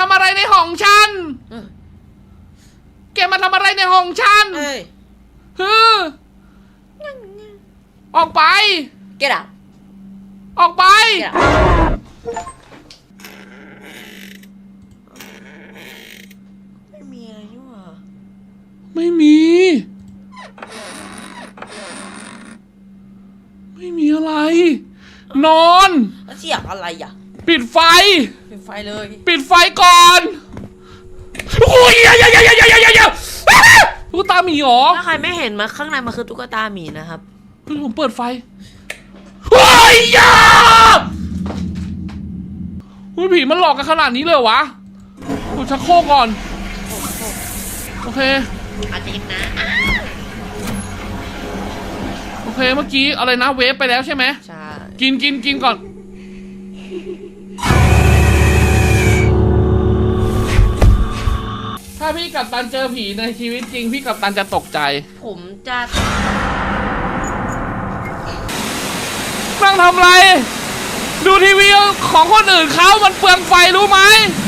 ทำอะไรในห้องฉัน เออแกมาทำอะไรในห้องฉันเอ้ย ฮือ ออกไป get out ออกไป get out ไม่มีอะไรนี่หว่าไม่มี ไม่มีอะไร นอน แล้วเสียงอะไรอะ ปิดไฟ ปิดไฟเลยปิดไฟก่อนโอ้ยอย่าอย่าอย่าอย่าอย่าอย่าอย่าอ้าตุ๊กตาหมีเหรอถ้าใครไม่เห็นมาข้างในมันคือตุ๊กตาหมีนะครับเฮ้ยผมเปิดไฟเฮ้ยอย่าอุ้ยผีมันหลอกกันขนาดนี้เลยเหรอวะกูชักโครกก่อน โอเค อาจจะนะโอเคเมื่อกี้อะไรนะเวฟไปแล้วใช่ไหม ใช่กินกินกินก่อนาพี่กับตันเจอผีในชีวิตจริง พี่กับตันจะตกใจผมจะนั่งทำไร ดูทีวีของคนอื่นเขามันเปลืองไฟรู้ไหมผ